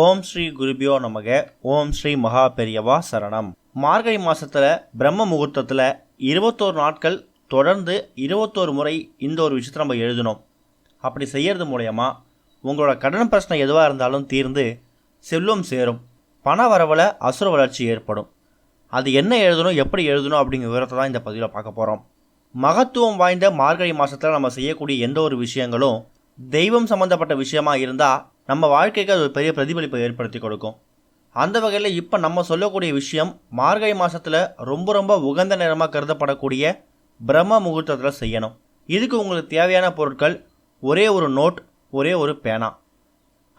ஓம் ஸ்ரீ குருபியோ நமக. ஓம் ஸ்ரீ மகா பெரியவா சரணம். மார்கழி மாதத்தில் பிரம்ம முகூர்த்தத்தில் இருபத்தோரு நாட்கள் தொடர்ந்து இருபத்தோரு முறை இந்த ஒரு விஷயத்தை நம்ம எழுதணும். அப்படி செய்யறது மூலயமா உங்களோட கடன் பிரச்சனை எதுவாக இருந்தாலும் தீர்ந்து செல்வம் சேரும். பண வரவில் அசுர வளர்ச்சி ஏற்படும். அது என்ன எழுதணும் எப்படி எழுதணும் அப்படிங்கிற விவரத்தை தான் இந்த பதிவில் பார்க்க போகிறோம் மகத்துவம் வாய்ந்த மார்கழி மாதத்தில் நம்ம செய்யக்கூடிய எந்த ஒரு விஷயங்களும் தெய்வம் சம்மந்தப்பட்ட விஷயமா இருந்தால் நம்ம வாழ்க்கைக்கு அது ஒரு பெரிய பிரதிபலிப்பை ஏற்படுத்தி கொடுக்கும். அந்த வகையில் இப்போ நம்ம சொல்லக்கூடிய விஷயம் மார்கழி மாதத்தில் ரொம்ப ரொம்ப உகந்த நேரமாக கருதப்படக்கூடிய பிரம்ம முகூர்த்தத்தில் செய்யணும். இதுக்கு உங்களுக்கு தேவையான பொருட்கள் ஒரே ஒரு நோட் ஒரே ஒரு பேனா.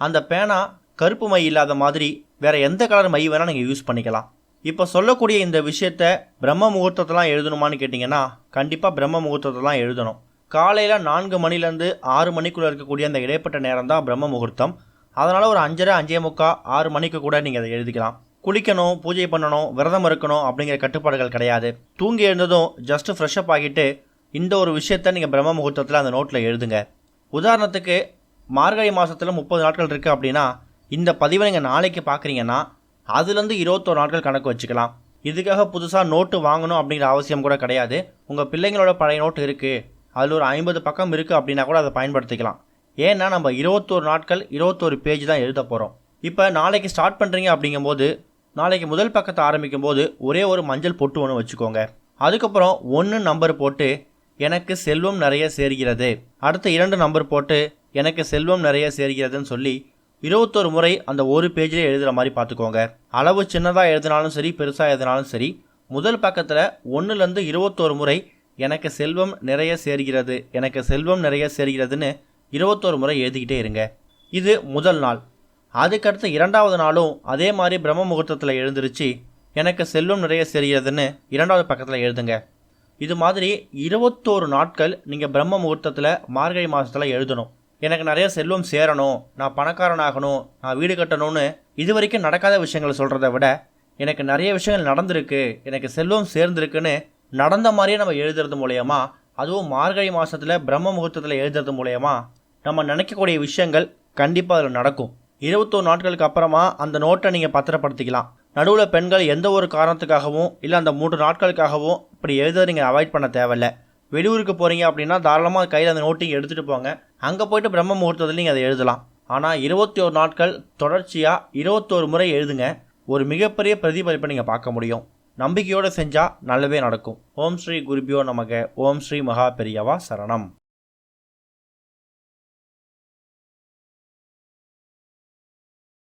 அந்த பேனா கருப்பு மை இல்லாத மாதிரி வேறு எந்த கலர் மை வேணால் நீங்கள் யூஸ் பண்ணிக்கலாம். இப்போ சொல்லக்கூடிய இந்த விஷயத்த பிரம்ம முகூர்த்தத்தெலாம் எழுதணுமான்னு கேட்டிங்கன்னா கண்டிப்பாக பிரம்ம முகூர்த்தத்தெல்லாம் எழுதணும். காலையில் நான்கு மணிலேருந்து ஆறு மணிக்குள்ளே இருக்கக்கூடிய அந்த இடைப்பட்ட நேரம் தான் பிரம்ம முகூர்த்தம். அதனால் ஒரு அஞ்சரை அஞ்சே முக்கா ஆறு மணிக்கு கூட நீங்கள் அதை எழுதிக்கலாம். குளிக்கணும் பூஜை பண்ணணும் விரதம் இருக்கணும் அப்படிங்கிற கட்டுப்பாடுகள் கிடையாது. தூங்கி எழுந்ததும் ஜஸ்ட் ஃப்ரெஷ்அப் ஆகிட்டு இந்த ஒரு விஷயத்த நீங்கள் பிரம்ம முகூர்த்தத்தில் அந்த நோட்டில் எழுதுங்க. உதாரணத்துக்கு மார்கழி மாதத்தில் முப்பது நாட்கள் இருக்குது அப்படின்னா இந்த பதிவை நீங்கள் நாளைக்கு பார்க்குறீங்கன்னா அதுலேருந்து இருபத்தோரு நாட்கள் கணக்கு வச்சுக்கலாம். இதுக்காக புதுசாக நோட்டு வாங்கணும் அப்படிங்கிற அவசியம் கூட கிடையாது. உங்கள் பிள்ளைங்களோட பழைய நோட்டு இருக்குது அதில் ஒரு ஐம்பது பக்கம் இருக்குது அப்படின்னா கூட அதை பயன்படுத்திக்கலாம். ஏன்னா நம்ம இருபத்தோரு நாட்கள் இருபத்தோரு பேஜ் தான் எழுத போகிறோம் இப்போ நாளைக்கு ஸ்டார்ட் பண்ணுறீங்க அப்படிங்கும்போது நாளைக்கு முதல் பக்கத்தை ஆரம்பிக்கும் போது ஒரே ஒரு மஞ்சள் பொட்டு ஒன்று வச்சுக்கோங்க. அதுக்கப்புறம் ஒன்று நம்பர் போட்டு எனக்கு செல்வம் நிறைய சேர்கிறது. அடுத்த இரண்டு நம்பர் போட்டு எனக்கு செல்வம் நிறைய சேர்கிறதுன்னு சொல்லி இருபத்தொரு முறை அந்த ஒரு பேஜில் எழுதுகிற மாதிரி பார்த்துக்கோங்க. அளவு சின்னதாக எழுதினாலும் சரி பெருசாக எழுதினாலும் சரி முதல் பக்கத்தில் ஒன்றுலேருந்து இருபத்தோரு முறை எனக்கு செல்வம் நிறைய சேர்கிறது எனக்கு செல்வம் நிறைய சேர்கிறதுன்னு இருபத்தோரு முறை எழுதிக்கிட்டே இருங்க. இது முதல் நாள். அதுக்கடுத்து இரண்டாவது நாளும் அதே மாதிரி பிரம்ம முகூர்த்தத்தில் எழுந்திருச்சு எனக்கு செல்வம் நிறைய சேர்கிறதுன்னு இரண்டாவது பக்கத்தில் எழுதுங்க. இது மாதிரி இருபத்தோரு நாட்கள் நீங்கள் பிரம்ம முகூர்த்தத்தில் மார்கழி மாதத்தில் எழுதணும். எனக்கு நிறைய செல்வம் சேரணும் நான் பணக்காரனாகணும் நான் வீடு கட்டணும்னு இது வரைக்கும் நடக்காத விஷயங்களை சொல்கிறத விட எனக்கு நிறைய விஷயங்கள் நடந்திருக்கு எனக்கு செல்வம் சேர்ந்திருக்குன்னு நடந்த மாதிரியே நம்ம எழுதுறது மூலயமா அதுவும் மார்கழி மாதத்தில் பிரம்ம முகூர்த்தத்தில் எழுதுறது மூலயமா நம்ம நினைக்கக்கூடிய விஷயங்கள் கண்டிப்பாக அதில் நடக்கும். இருபத்தோரு நாட்களுக்கு அப்புறமா அந்த நோட்டை நீங்கள் பத்திரப்படுத்திக்கலாம். நடுவில் பெண்கள் எந்த ஒரு காரணத்துக்காகவும் இல்லை அந்த மூன்று நாட்களுக்காகவும் இப்படி எழுத நீங்கள் அவாய்ட் பண்ண தேவையில்ல. வெளியூருக்கு போகிறீங்க அப்படின்னா தாராளமாக கையில் அந்த நோட்டிங் எடுத்துகிட்டு போங்க. அங்கே போயிட்டு பிரம்ம முகூர்த்தத்தில் நீங்கள் அதை எழுதலாம். ஆனால் இருபத்தி ஒரு நாட்கள் தொடர்ச்சியாக இருபத்தோரு முறை எழுதுங்க. ஒரு மிகப்பெரிய பிரதிபலிப்பை நீங்கள் பார்க்க முடியும். நம்பிக்கையோடு செஞ்சால் நல்லவே நடக்கும். ஓம் ஸ்ரீ குருபியோ நமக. ஓம் ஸ்ரீ மகா பெரியவா சரணம்.